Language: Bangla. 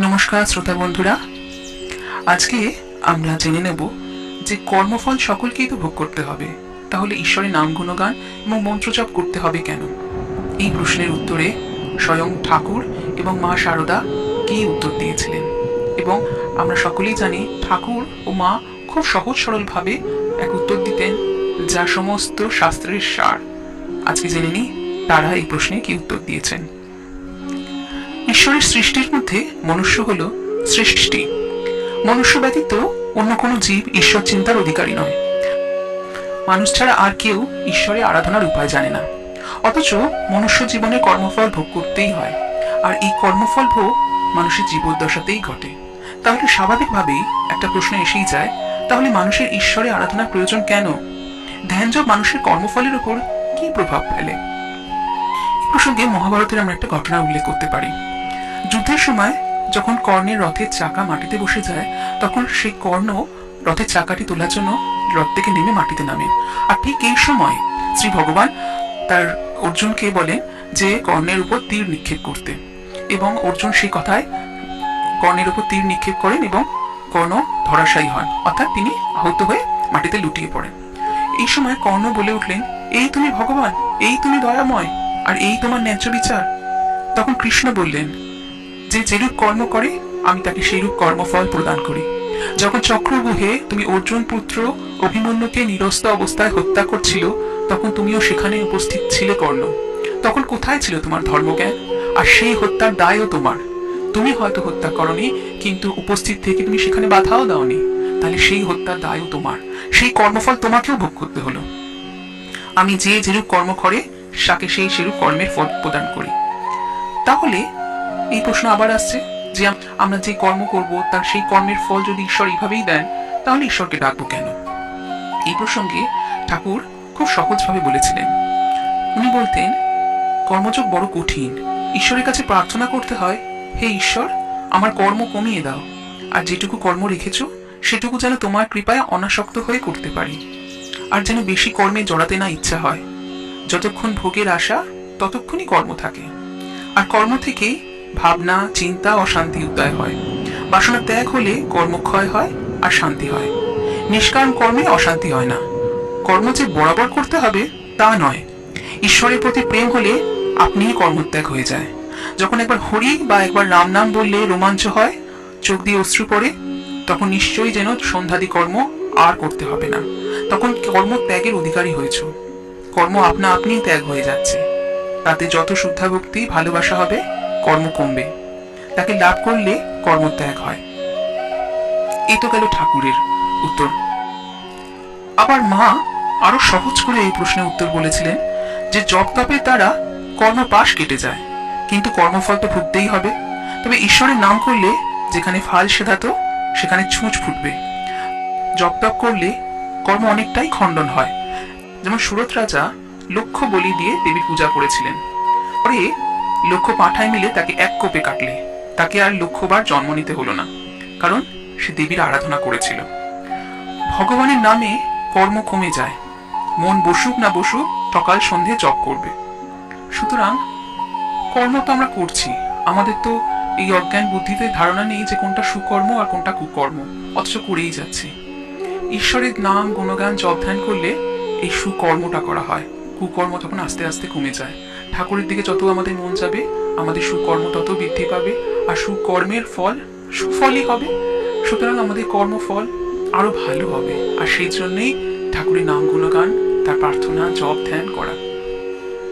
নমস্কার, শ্রোতা বন্ধুরা। আজকে আমরা জেনে নেব যে কর্মফল সকলকেই তো ভোগ করতে হবে। তাহলে ঈশ্বরের নাম গুণগান এবং মন্ত্রজপ করতে হবে কেন? এই প্রশ্নের উত্তরে স্বয়ং ঠাকুর এবং মা শারদা কি উত্তর দিয়েছিলেন? এবং আমরা সকলেই জানি ঠাকুর ও মা খুব সহজ সরলভাবে এক উত্তর দিতেন, যা সমস্ত শাস্ত্রের সার। আজকে জেনে নিই তারা এই প্রশ্নে কি উত্তর দিয়েছেন। ঈশ্বরের সৃষ্টির মধ্যে মনুষ্য হল সৃষ্টি। মনুষ্য ব্যতীত অন্য কোনো জীব ঈশ্বর চিন্তার অধিকারী নয়। মানুষ ছাড়া আর কেউ ঈশ্বরের আরাধনার উপায় জানে না। অথচ মনুষ্য জীবনে কর্মফল ভোগ করতেই হয়। আর এই কর্মফল ভোগ মানুষের জীবদ্দশাতেই ঘটে। তাহলে স্বাভাবিকভাবেই একটা প্রশ্ন এসেই যায়, তাহলে মানুষের ঈশ্বরে আরাধনার প্রয়োজন কেন? ধ্যানযোগ মানুষের কর্মফলের উপর কি প্রভাব ফেলে? প্রসঙ্গে মহাভারতের আমরা একটা ঘটনা উল্লেখ করতে পারি। যুদ্ধের সময় যখন কর্ণের রথের চাকা মাটিতে বসে যায়, তখন সেই কর্ণ রথের চাকাটি তোলার জন্য রথ থেকে নেমে মাটিতে নামে। আর ঠিক এই সময় শ্রী ভগবান তার অর্জুনকে বলেন যে কর্ণের উপর তীর নিক্ষেপ করতে। এবং অর্জুন সেই কথায় কর্ণের উপর তীর নিক্ষেপ করেন এবং কর্ণ ধরাশায়ী হন। অর্থাৎ তিনি আহত হয়ে মাটিতে লুটিয়ে পড়েন। এই সময় কর্ণ বলে উঠলেন, এই তুমি ভগবান, এই তুমি দয়াময়, আর এই তোমার ন্যায্য বিচার। তখন কৃষ্ণ বললেন যে যেরূপ কর্ম করে, আমি তাকে সেইরূপ কর্মফল প্রদান করি। যখন চক্রবুহে তুমি অর্জুন পুত্র অভিমন্যুকে নিরস্ত অবস্থায় হত্যা করছিল, তখন তুমিও সেখানে উপস্থিত ছিলে কর্ণ। তখন কোথায় ছিল তোমার ধর্মজ্ঞান? আর সেই হত্যার দায়ও তোমার। তুমি হয়তো হত্যা করনি, কিন্তু উপস্থিত থেকে তুমি সেখানে বাধাও দাওনি। তাহলে সেই হত্যার দায়ও তোমার। সেই কর্মফল তোমাকেও ভোগ করতে হলো। আমি যে যেরূপ কর্ম করে তাকে সেই সেরূপ কর্মের ফল প্রদান করি। তাহলে এই প্রশ্ন আবার আসছে যে আমরা যে কর্ম করব, তার সেই কর্মের ফল যদি ঈশ্বর এইভাবেই দেন, তাহলে ঈশ্বরকে ডাকবো কেন? এই প্রসঙ্গে ঠাকুর খুব সহজভাবে বলেছিলেন। উনি বলতেন, কর্মযোগ বড় কঠিন। ঈশ্বরের কাছে প্রার্থনা করতে হয়, হে ঈশ্বর, আমার কর্ম কমিয়ে দাও। আর যেটুকু কর্ম রেখেছ, সেটুকু যেন তোমার কৃপায় অনাসক্ত হয়ে করতে পারি। আর যেন বেশি কর্মে জড়াতে না ইচ্ছা হয়। যতক্ষণ ভোগের আশা, ততক্ষণই কর্ম থাকে। আর কর্ম থেকেই ভাবনা, চিন্তা, অশান্তি উদয় হয়। বাসনা ত্যাগ হলে কর্মক্ষয় হয় আর শান্তি হয়। নিষ্কাম কর্মে অশান্তি হয় না। কর্ম যে বরাবর করতে হবে, তা নয়। ঈশ্বরের প্রতি প্রেম হলে আপনিই কর্মত্যাগ হয়ে যায়। যখন একবার হরি বা একবার রাম নাম বললে রোমাঞ্চ হয়, চোখ দিয়ে অশ্রু পড়ে, তখন নিশ্চয়ই যেন সন্ধ্যাদি কর্ম আর করতে হবে না। তখন কর্ম ত্যাগের অধিকারী হয়েছ। কর্ম আপনা আপনিই ত্যাগ হয়ে যাচ্ছে। তাতে যত শুদ্ধা ভক্তি ভালোবাসা হবে কর্ম কমবে তাকে লাভ করলে কর্মত্যাগ হয়। এই তো গেল ঠাকুরের উত্তর। আবার মা আরও সহজ করে এই প্রশ্নের উত্তর বলেছিলেন যে জপ তপের দ্বারা কর্মপাশ কেটে যায়, কিন্তু কর্মফল তো ভুগতেই হবে। তবে ঈশ্বরের নাম করলে যেখানে ফাল সেধাতো সেখানে ছুঁচ ফুটবে। জপ তপ করলে কর্ম অনেকটাই খণ্ডন হয়। যেমন সুরত রাজা লক্ষ্য বলি দিয়ে দেবীর পূজা করেছিলেন। পরে লক্ষ্য পাঠায় মিলে তাকে এক কোপে কাটলে। তাকে আর লক্ষ্যবার জন্ম নিতে হলো না, কারণ সে দেবীর আরাধনা করেছিল। ভগবানের নামে কর্ম কমে যায়। মন বসুক না বসুক, সকাল সন্ধে জপ করবে। সুতরাং কর্ম তো আমরা করছি, আমাদের তো এই অজ্ঞান বুদ্ধিতে ধারণা নেই যে কোনটা সুকর্ম আর কোনটা কুকর্ম, অথচ করেই যাচ্ছে। ঈশ্বরের নাম, গুণগান, জপ ধ্যান করলে এই সুকর্মটা করা হয়। কুকর্ম তখন আস্তে আস্তে কমে যায়। ঠাকুরের দিকে যত আমাদের মন যাবে, আমাদের সুকর্ম তত বৃদ্ধি পাবে, আর সুকর্মের ফল সুফলই হবে। সুতরাং আমাদের কর্মফল আরও ভালো হবে। আর সেই জন্যেই ঠাকুরের নাম গুণগান, তার প্রার্থনা, জপ, ধ্যান করা।